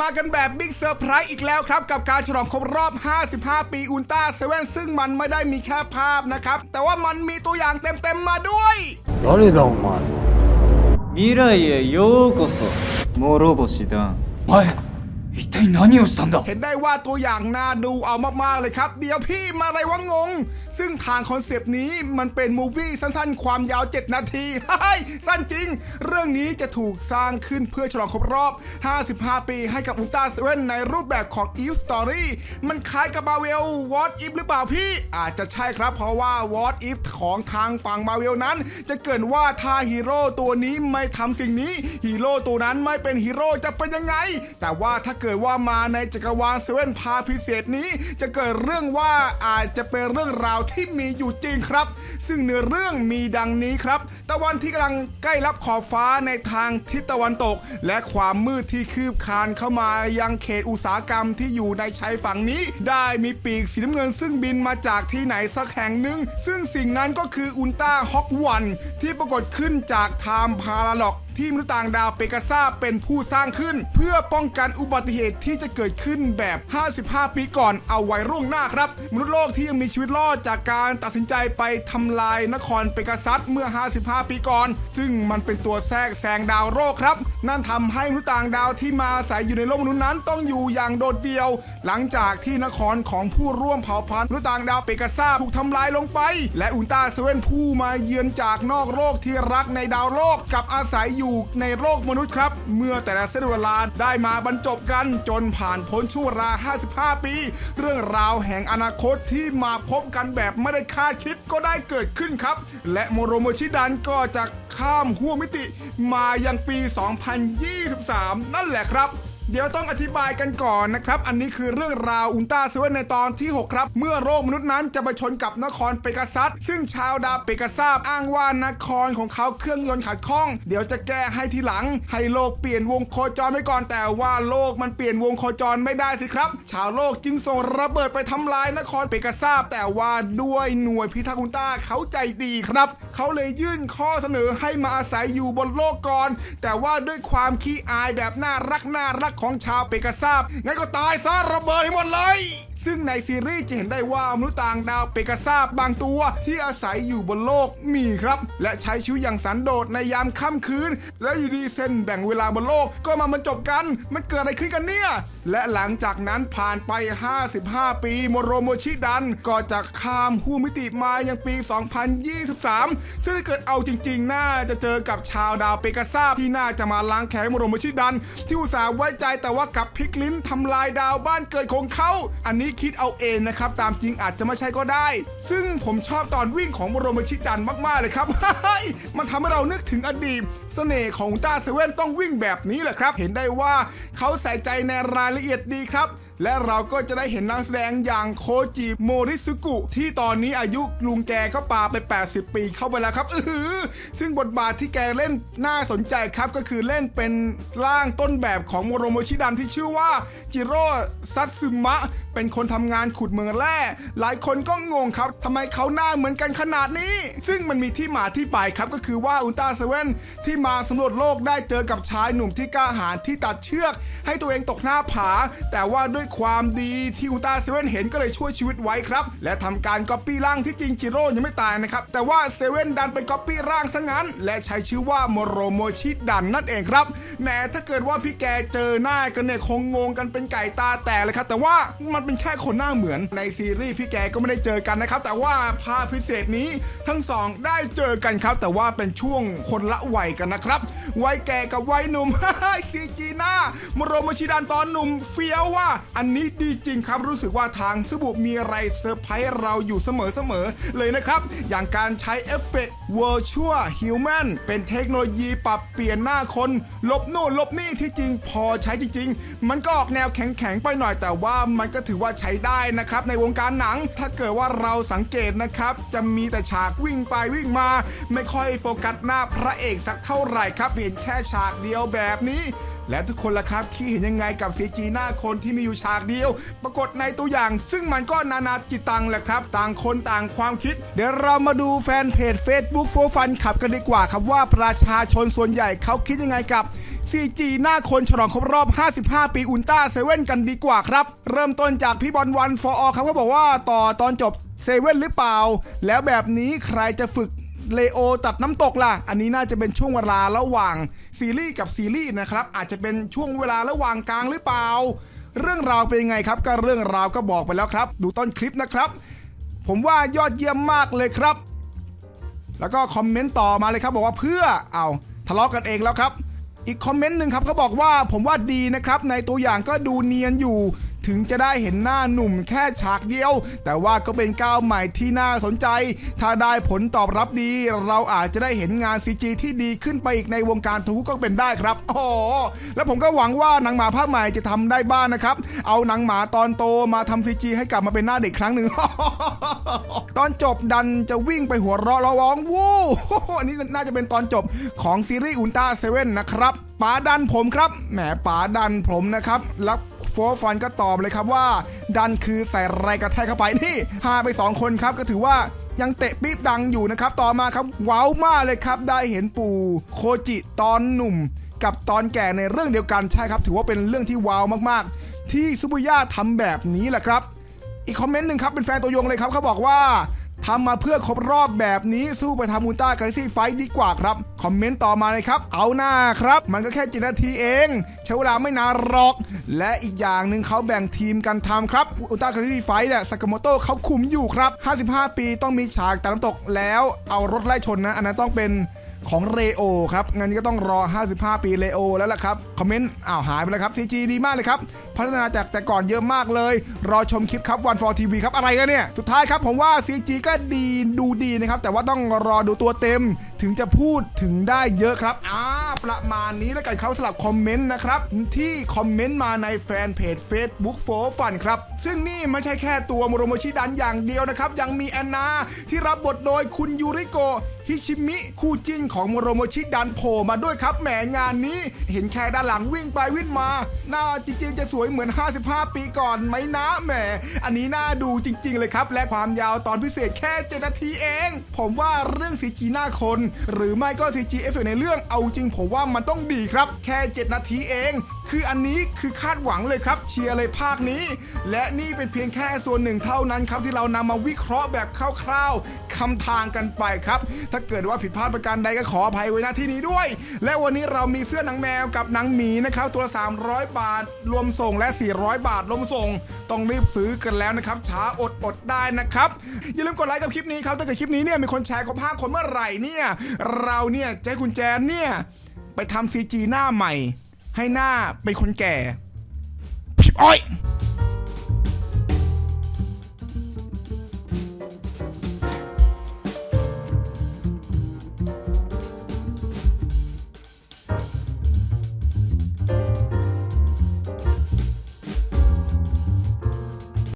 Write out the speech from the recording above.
มากันแบบบิ๊กเซอร์ไพรส์อีกแล้วครับ กับการฉลองครบรอบ 55 ปีอุลตร้าเซเว่นซึ่งมันไม่ได้มีแค่ภาพนะครับ แต่ว่ามันมีตัวอย่างเต็มๆมาด้วย 誰だお前未来へようこそ諸星団お前 一体何をしたんだ เห็นได้ว่าตัวอย่างน่าดูเอามาก ๆ เลยครับ เดี๋ยวพี่มาอะไรวะงง ซึ่งทางคอนเซปต์นี้มันเป็นมูวี่สั้น ๆ ความยาว 7 นาที เฮ้ยสั้นจริง เรื่องนี้จะถูกสร้างขึ้นเพื่อฉลองครบรอบ 55 ปีให้กับอุลตร้าเซเว่นในรูปแบบของ Eve Story มันคล้ายกับมาเวล What If หรือเปล่าพี่ อาจจะใช่ครับ เพราะว่า What If ของทางฝั่งมาเวลนั้น จะเกิดว่าถ้าฮีโร่ตัวนี้ไม่ทำสิ่งนี้ ฮีโร่ตัวนั้นไม่เป็นฮีโร่จะเป็นยังไง แต่ว่าถ้า เกิดว่ามาในจักรวาลเซเว่นพาพิเศษนี้ จะเกิดเรื่องว่าอาจจะเป็นเรื่องราวที่มีอยู่จริงครับ ซึ่งเนื้อเรื่องมีดังนี้ครับ ตะวันที่กำลังใกล้รับขอบฟ้าในทางทิศตะวันตก และความมืดที่คืบคานเข้ามายังเขตอุตสาหกรรมที่อยู่ในชายฝั่งนี้ ได้มีปีกสีน้ำเงิน ซึ่งบินมาจากที่ไหนสักแห่งหนึ่งซึ่งสิ่งนั้นก็คืออุลตร้าฮอกวันที่ปรากฏขึ้นจากไทม์พาราล็อก ที่มนุษย์ต่างดาวเปกาซ่าเป็นผู้สร้างขึ้น เพื่อป้องกันอุบัติเหตุที่จะเกิดขึ้นแบบ 55 ปีก่อนเอาไว้ร่วงหน้าครับ มนุษย์โลกที่ยังมีชีวิตรอดจากการตัดสินใจไปทำลายนครเปกาซัสเมื่อ 55 ปีก่อน ซึ่งมันเป็นตัวแทรกแซงดาวโลกครับ นั่นทำให้มนุษย์ต่างดาวที่มาอาศัยอยู่ในโลกมนุษย์นั้นต้องอยู่อย่างโดดเดี่ยว หลังจากที่นครของผู้ร่วมเผ่าพันธุ์มนุษย์ต่างดาวเปกาซ่าถูกทำลายลงไป และอุลตราเซเว่นผู้มาเยือนจากนอกโลกที่รักในดาวโลกกับอาศัยอยูู่่ในโลกมนุษย์ครับ เมื่อแต่ละเส้นเวลาได้มาบรรจบกันจนผ่านพ้นช่วงเวลา55 ปี เรื่องราวแห่งอนาคตที่มาพบกันแบบไม่ได้คาดคิดก็ได้เกิดขึ้นครับ และโมโรโมชิดันก็จะข้ามห้วงมิติมายังปี 2023 นั่นแหละครับ เดี๋ยวต้องอธิบายกันก่อนนะครับ อันนี้คือเรื่องราวอุลตราเซเว่นในตอนที่ 6 ครับ เมื่อโลกมนุษย์นั้นจะไปชนกับนครเปกาซัสซึ่งชาวดาวเปกาซัสอ้างว่านครของเขาเครื่องยนต์ขัดข้อง เดี๋ยวจะแก้ให้ทีหลัง ให้โลกเปลี่ยนวงโคจรไปก่อนแต่ว่าโลกมันเปลี่ยนวงโคจรไม่ได้สิครับ ชาวโลกจึงส่งระเบิดไปทำลายนครเปกาซัสแต่ว่าด้วยหน่วยพิทักษ์อุลตราเขาใจดีครับ เขาเลยยื่นข้อเสนอให้มาอาศัยอยู่บนโลกก่อน แต่ว่าด้วยความขี้อายแบบน่ารักน่ารักของชาวเปกาซาบงั้นก็ตายซะระเบิดให้หมดเลย ซึ่งในซีรีส์จะเห็นได้ว่ามนุษย์ต่างดาวเปกาซัสบางตัวที่อาศัยอยู่บนโลกมีครับ และใช้ชีวิตอย่างสันโดษในยามค่ำคืน แล้วอยู่ดีเส้นแบ่งเวลาบนโลกก็มาบรรจบกัน มันเกิดอะไรขึ้นกันเนี่ย และหลังจากนั้นผ่านไป 55 ปีโมโรโมชิดันก็จะข้ามหูมิติมายังปี 2023 ซึ่งถ้าเกิดเอาจริงๆ น่าจะเจอกับชาวดาวเปกาซ่าที่น่าจะมาล้างแค้นโมโรโมชิดัน ที่อุตส่าห์ไว้ใจแต่ว่ากับพลิกลิ้นทำลายดาวบ้านเกิดของเขา อันนี้คิดเอาเองนะครับ ตามจริงอาจจะไม่ใช่ก็ได้ ซึ่งผมชอบตอนวิ่งของบรมชิตดันมากๆเลยครับมันทำให้เรานึกถึงอดีต เสน่ห์ของต้าเซเว่นต้องวิ่งแบบนี้แหละครับ เห็นได้ว่าเขาใส่ใจในรายละเอียดดีครับและเราก็จะได้เห็นนักแสดงอย่างโคจิโมริสุกุ ที่ตอนนี้อายุลุงแกก็ปาไป 80 ปีเข้าไปแล้วครับ อือหือซึ่งบทบาทที่แกเล่นน่าสนใจครับก็คือเล่นเป็นร่างต้นแบบของโมโรโมชิดันที่ชื่อว่าจิโร่ซัตสึมะ เป็นคนทำงานขุดเมืองแร่ หลายคนก็งงครับทำไมเขาหน้าเหมือนกันขนาดนี้ ซึ่งมันมีที่มาที่ไปครับก็คือว่าอุลตร้าเซเว่นที่มาสำรวจโลกได้เจอกับชายหนุ่มที่กล้าหาญที่ตัดเชือก ให้ตัวเองตกหน้าผา แต่ว่าด้วยความดีที่อุลตาเซเว่นเห็นก็เลยช่วยชีวิตไว้ครับ และทำการก๊อปปี้ร่างที่จริงจิโร่ยังไม่ตายนะครับ แต่ว่าเซเว่นดันไปก๊อปปี้ร่างซะงั้น และใช้ชื่อว่าโมโรโมชิดันนั่นเองครับแหมถ้าเกิดว่าพี่แกเจอหน้ากันเนี่ยคงงงกันเป็นไก่ตาแตกเลยครับ แต่ว่ามันเป็นแค่คนหน้าเหมือนในซีรีส์พี่แกก็ไม่ได้เจอกันนะครับ แต่ว่าภาพพิเศษนี้ทั้งสองได้เจอกันครับ แต่ว่าเป็นช่วงคนละวัยกันนะครับวัยแก่กับวัยหนุ่มซีจีหน้าโมโรโมชิดันตอนหนุ่มเฟี้ยวว่าอันนี้ดีจริงครับรู้สึกว่าทางซูบุมีอะไรเซอร์ไพรส์เราอยู่เสมอๆเลยนะครับ อย่างการใช้เอฟเฟกต์ Virtual Human เป็นเทคโนโลยีปรับเปลี่ยนหน้าคน ลบโน่นลบนี่ที่จริงพอใช้จริง ๆ มันก็ออกแนวแข็งๆไปหน่อยแต่ว่ามันก็ถือว่าใช้ได้นะครับในวงการหนัง ถ้าเกิดว่าเราสังเกตนะครับจะมีแต่ฉากวิ่งไปวิ่งมา ไม่ค่อยโฟกัสหน้าพระเอกสักเท่าไหร่ครับเห็นแค่ฉากเดียวแบบนี้ และทุกคนล่ะครับที่เห็นยังไงกับ CG หน้าคนที่มีอยู่ฉากเดียว ปรากฏในตัวอย่าง ซึ่งมันก็นานาจิตตังแหละครับ ต่างคนต่างความคิด เดี๋ยวเรามาดูแฟนเพจ Facebook โฟฟันขับกันดีกว่าครับว่าประชาชนส่วนใหญ่เขาคิดยังไงกับ CG หน้าคนฉลองครบรอบ 55 ปีอุลตร้าเซเว่นกันดีกว่าครับ เริ่มต้นจากพี่บอลวันฟอร์ครับเขาบอกว่าต่อตอนจบเซเว่นหรือเปล่า แล้วแบบนี้ใครจะฝึกเลโอตัดน้ำตกล่ะ อันนี้น่าจะเป็นช่วงเวลาระหว่างซีรีส์กับซีรีส์นะครับ อาจจะเป็นช่วงเวลาระหว่างกลางหรือเปล่า เรื่องราวเป็นยังไงครับ ก็เรื่องราวก็บอกไปแล้วครับ ดูต้นคลิปนะครับ ผมว่ายอดเยี่ยมมากเลยครับ แล้วก็คอมเมนต์ต่อมาเลยครับ บอกว่าเพื่อเอาทะเลาะกันเองแล้วครับ อีกคอมเมนต์หนึ่งครับเขาบอกว่าผมว่าดีนะครับ ในตัวอย่างก็ดูเนียนอยู่ ถึงจะได้เห็นหน้าหนุ่มแค่ฉากเดียว แต่ว่าก็เป็นก้าวใหม่ที่น่าสนใจ ถ้าได้ผลตอบรับดี เราอาจจะได้เห็นงาน CG ที่ดีขึ้นไปอีกในวงการทูก็เป็นได้ครับโอ้แล้วผมก็หวังว่าหนังหมาภาคใหม่จะทำได้บ้างนะครับ เอาหนังหมาตอนโตมาทำ CG ให้กลับมาเป็นหน้าเด็กครั้งหนึ่งตอนจบดันจะวิ่งไปหัวเราะระวองวู้อันนี้น่าจะเป็นตอนจบของซีรีส์อุลตร้าเซเว่นนะครับป๋าดันผมครับแหมป๋าดันผมนะครับแล้ว โฟร์ฟันก็ตอบเลยครับว่า ดันคือใส่ไรกระแทกเข้าไปนี่หาไป 2 คนครับก็ถือว่ายังเตะปี๊บดังอยู่นะครับ ต่อมาครับว้าวมากเลยครับ ได้เห็นปู่โคจิตอนหนุ่ม กับตอนแก่ในเรื่องเดียวกันใช่ครับ ถือว่าเป็นเรื่องที่ว้าวมากๆ ที่ซุบุย่าทำแบบนี้แหละครับ อีกคอมเมนต์หนึ่งครับเป็นแฟนตัวยงเลยครับเขาบอกว่า ทำมาเพื่อครบรอบแบบนี้สู้ไปทำมูลต้ากาแล็กซี่ไฟดีกว่าครับ คอมเมนต์ต่อมาเลยครับ เอาหน้าครับ มันก็แค่จินาทีเอง ใช้เวลาไม่นานหรอก และอีกอย่างหนึ่งเขาแบ่งทีมกันทำครับอุลต้ากาแล็กซี่ไฟเนี่ยสากาโมโตะเขาคุมอยู่ครับ 55 ปีต้องมีฉากตะน้ำตกแล้วเอารถไล่ชนนะ อันนั้นต้องเป็น ของเรโอครับ งั้นก็ต้องรอ 55 ปีเรโอแล้วล่ะครับ คอมเมนต์ อ้าวหายไปแล้วครับ CG ดีมากเลยครับ พัฒนาจากแต่ก่อนเยอะมากเลย รอชมคลิปครับวันฟอร์ทีวีครับ อะไรกันเนี่ย สุดท้ายครับ ผมว่า CG ก็ดีดูดีนะครับ แต่ว่าต้องรอดูตัวเต็ม ถึงจะพูดถึงได้เยอะครับอ่าประมาณนี้แล้วกันเขาสลับคอมเมนต์นะครับ ที่คอมเมนต์มาในแฟนเพจ Facebook โฟฟันครับ ซึ่งนี่ไม่ใช่แค่ตัวโมโรโมชิดันอย่างเดียวนะครับ ยังมีแอนนาที่รับบทโดยคุณยูริโกฮิชิมิ คู่จิ้นของโมโรโมชิดันโผล่มาด้วยครับแหมงานนี้ เห็นแค่ด้านหลังวิ่งไปวิ่งมา หน้าจริงๆ จะสวยเหมือน 55 ปีก่อนไหมนะแหม อันนี้น่าดูจริง ๆ เลยครับ และความยาวตอนพิเศษแค่7นาทีเอง ผมว่าเรื่องสีจีหน้าคน หรือไม่ก็สีจีเอฟเฟกในเรื่องเอาจริงผมว่ามันต้องดีครับ แค่ 7 นาทีเองคืออันนี้คือคาดหวังเลยครับเชียร์เลยภาคนี้ และนี่เป็นเพียงแค่ส่วนหนึ่งเท่านั้นครับที่เรานำมาวิเคราะห์แบบคร่าวๆคำทางกันไปครับ ถ้าเกิดว่าผิดพลาดประการใดก็ขออภัยไว้ณที่นี้ด้วย และวันนี้เรามีเสื้อหนังแมวกับหนังหมีนะครับ ตัวละ300 บาท รวมส่งและ 400 บาทรวมส่ง ต้องรีบซื้อกันแล้วนะครับ ช้าอดอดได้นะครับ อย่าลืมกดไลค์กับคลิปนี้ครับถ้าเกิดคลิปนี้เนี่ยมีคนแชร์ครบ5คนเมื่อไหร่เนี่ยเราเนี่ยแจะให้คุณแจนเนี่ยไปทำซีจีหน้าใหม่ ให้หน้าเป็นคนแก่อ้อย